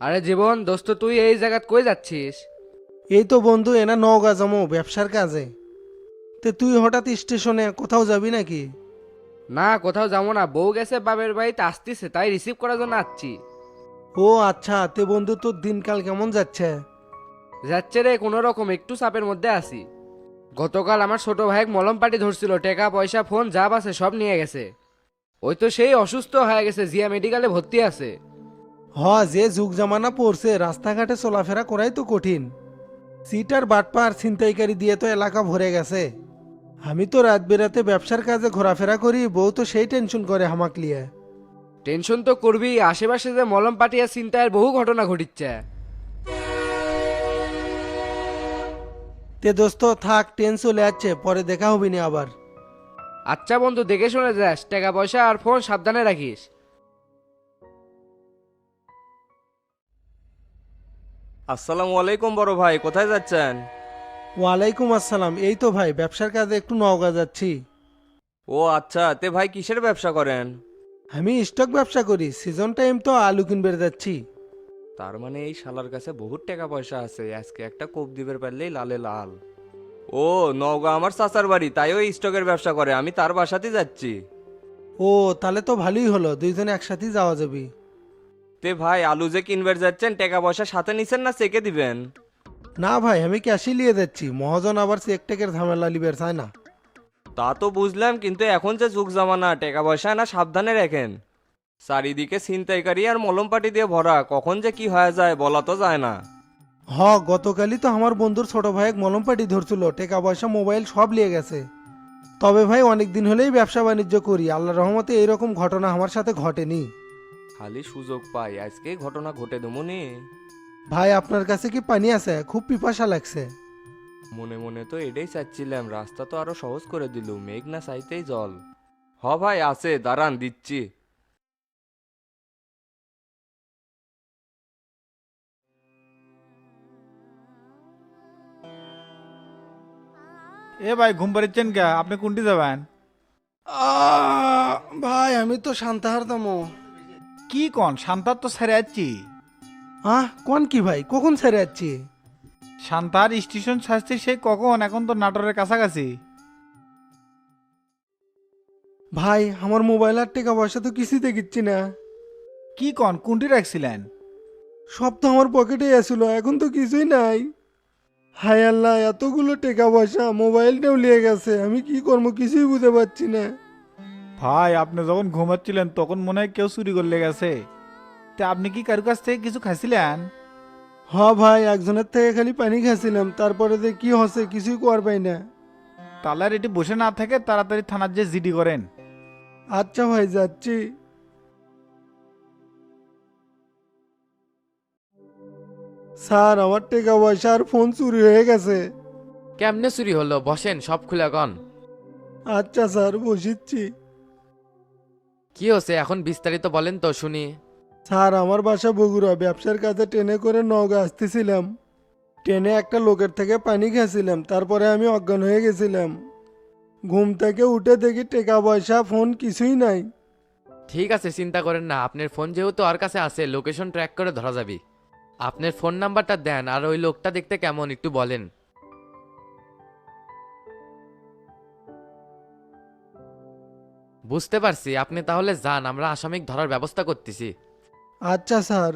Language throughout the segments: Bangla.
আরে জীবন দোস্ত তুই এই জায়গাত কই যাচ্ছিস? এই তো বন্ধু এনা নওগা জমো ব্যবসার কাজে। তে তুই হঠাৎ স্টেশনে কোথাও যাবি নাকি? না কোথাও যাব না বউ গেছে বাবের বাড়িতে আসতেছে তাই রিসিভ করার জন্য আসছি। ও আচ্ছা তে বন্ধু তোর দিনকাল কেমন যাচ্ছে? যাচ্ছে রে কোনো রকম একটু চাপের মধ্যে আছি। গতকাল আমার ছোট ভাই মলম পাটি ধরছিল টাকা পয়সা ফোন যা আছে সব নিয়ে গেছে। ওই তো সেই অসুস্থ হয়ে গেছে জিয়া মেডিকেলে ভর্তি আছে। হ যে যুগ জামানা পড়ছে রাস্তাঘাটে চলাফেরা করাই তো কঠিন। সিটার বাটপার ছিনতাইকারী দিয়ে তো এলাকা ভরে গেছে। আমি তো রাত বেরাতে ব্যবসার কাজে ঘোরাফেরা করি বউ তো সেই টেনশন করে হামাক লিয়ে। টেনশন তো করবি আশেপাশে যে মলম পাটিয়া চিন্তায় বহু ঘটনা ঘটিচ্ছে। তে দোস্ত থাক ট্রেন চলে যাচ্ছে পরে দেখা হবি না আবার। আচ্ছা বন্ধু দেখে শুনে যাস টাকা পয়সা আর ফোন সাবধানে রাখিস। আসসালামু আলাইকুম বড় ভাই কোথায় যাচ্ছেন? ওয়ালাইকুম আসসালাম। এই তো ভাই ব্যবসার কাজে একটু নওগা যাচ্ছি। ও আচ্ছা তে ভাই কিসের ব্যবসা করেন? আমি স্টক ব্যবসা করি সিজন টাইম তো আলু কিনবে যাচ্ছি। তার মানে এই শালার কাছে বহুত টাকা পয়সা আছে আজকে একটা কোপ দিবের পারলেই লালে লাল। ও নওগাঁ আমার চাচার বাড়ি তাই ওই স্টকের ব্যবসা করে আমি তার বাসাতেই যাচ্ছি। ও তাহলে তো ভালোই হলো দুইজনে একসাথেই যাওয়া যাবে। তে ভাই আলু যে কিনবার যাচ্ছেন টাকা পয়সা সাথে নিছেন না চেকে দিবেন? না ভাই আমি ক্যাশই নিয়ে যাচ্ছি মহাজন আবার চেক টেকের ঝামেলা লিবের চায় না? তা তো বুঝলাম কিন্তু এখন যে যুগ জামানা টাকা পয়সা না সাবধানে রাখেন। চারিদিকে ছিনতাইকারী আর মলম পাটি দিয়ে ভরা কখন যে কি হয়ে যায় বলা তো যায় না। হ গতকালই তো আমার বন্ধুর ছোট ভাই মলম পাটি ধরছিল টাকা পয়সা মোবাইল সব নিয়ে গেছে। তবে ভাই অনেক দিন হলেই ব্যবসা বাণিজ্য করি আল্লাহ রহমতে এইরকম ঘটনা আমার সাথে ঘটেনি। খালি সুযোগ পাই আজকে ঘটনা ঘটে দেবনি ভাই আপনার কাছে কি পানি আছে? খুব পিপাসা লাগছে। মনে মনে তো এটাই চাচ্ছিলাম রাস্তা তো আরও সহজ করে দিল মেঘ না চাইতেই জল। হ ভাই আছে দাঁড়ান দিচ্ছি। এ ভাই ঘুম পাড়িচ্ছেন কে? আপনি কোনটি যাবেন? আহ, ভাই আমি তো শান্তাহার দামো কি কন? শান্তার তো ছেড়ে যাচ্ছি। আহ কোন কি ভাই? কখন ছেড়ে যাচ্ছি? শান্তার স্টেশন শাস্তি সেই কখন? এখন তো নাটোরের কাছাকাছি। ভাই আমার মোবাইল আর টাকা পয়সা তো কিছুই দেখিচ্ছি না। কি কন? কোনটি রাখছিলেন? সব তো আমার পকেটে আসছিল এখন তো কিছুই নাই। হায় আল্লাহ এতগুলো টাকা পয়সা মোবাইলটাও নিয়ে গেছে আমি কি করব? কিছুই বুঝতে পারছি না। ভাই আপনি যখন ঘুমাচ্ছিলেন তখন মনে হয় কেউ চুরি করলে গেছে। তা আপনি কি কারও কাছ থেকে কিছু খাইছিলেন? হ ভাই একজনের থেকে খালি পানি খাচ্ছিলাম তারপরে যে কি হচ্ছে কিছুই কর পাই না। তাহলে আর এটি বসে না থেকে তাড়াতাড়ি থানার যে জিডি করেন। আচ্ছা ভাই যাচ্ছি। স্যার আমার টাকা পয়সা আর ফোন চুরি হয়ে গেছে। কেমনে চুরি হলো? বসেন সব খুলে গন আচ্ছা স্যার বসিচ্ছি। কি হচ্ছে এখন বিস্তারিত বলেন তো শুনি। স্যার আমার বাসা বগুড়া। ব্যবসার কাজে ট্রেনে করে নওগাঁ আসতেছিলাম। ট্রেনে একটা লোকের থেকে পানি খেয়েছিলাম। তারপরে আমি অজ্ঞান হয়ে গেছিলাম। ঘুম থেকে উঠে দেখি টাকা পয়সা ফোন কিছুই নাই। ঠিক আছে চিন্তা করেন না। আপনার ফোন যেহেতু আর কাছে আছে লোকেশন ট্র্যাক করে ধরা যাবে। আপনার ফোন নাম্বারটা দেন আর ওই লোকটা দেখতে কেমন একটু বলেন। বুঝতে পারছি আপনি তাহলে যান আমরা আসামিক ধরার ব্যবস্থা করতেছি। আচ্ছা স্যার।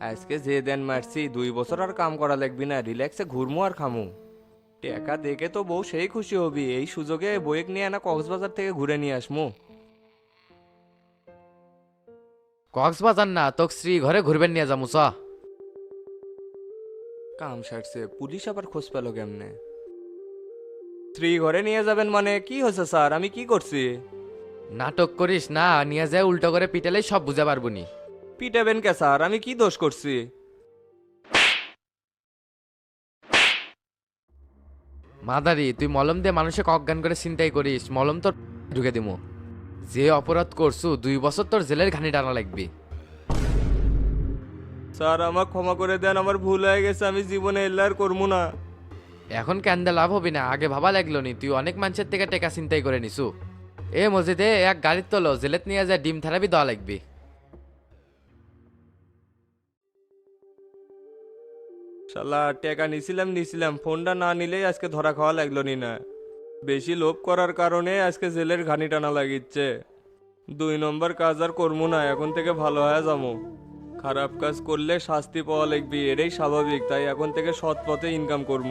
আজকে যে দেন মারছি দুই বছর আর কাম করা লাগবি না রিল্যাক্সে ঘুরমু আর খামু। টাকা দেখে তো বউ সেই খুশি হবি এই সুযোগে বইয়েক নিয়ে আনা কক্সবাজার থেকে ঘুরে নিয়ে আসমু। কক্সবাজার না তোক শ্রী ঘরে ঘুরবেন নিয়ে যামু চ। কাম সারছে পুলিশ আবার খোঁজ পেল কেমনে? স্ত্রী ঘরে নিয়ে যাবেন মানে? কি হয়েছে স্যার? আমি কি করছি? নাটক করিস না নিয়ে যায় উল্টো করে পিটালে সব বুঝে পারবনি পিটাবেন কে স্যার? আমি কি দোষ করছি? মাদারি তুই মলম দিয়ে মানুষকে অজ্ঞান করে চিন্তাই করিস মলম তোর ঢুকে দিমু। যে অপরাধ করছু দুই বছর তোর জেলের ঘানি টানা লাগবি। স্যার আমার ক্ষমা করে দেন আমার ভুল হয়ে গেছে আমি জীবনে এল্লার করব না। এখন কেন্দা লাভ হবি না, আগে ভাবা লাগল নি, তুই অনেক মানুষের থেকে টেকা চিন্তাই করে নিছু। এ মসজিদে এক গাড়ির তোলো, জেলেত নিয়ে যায় ডিম থেরাপি দেওয়া লাগবি। শালা, টাকা নিছিলাম নিছিলাম, ফোনটা না নিলেই আজকে ধরা খাওয়া লাগল নি না। বেশি লোভ করার কারণে আজকে জেলের ঘানি টানা লাগিচ্ছে। দুই নম্বর কাজ আর করব না, এখন থেকে ভালো হয়ে যাব। খারাপ কাজ করলে শাস্তি পাওয়া লাগবে, এটাই স্বাভাবিক, তাই এখন থেকে সৎ পথে ইনকাম করব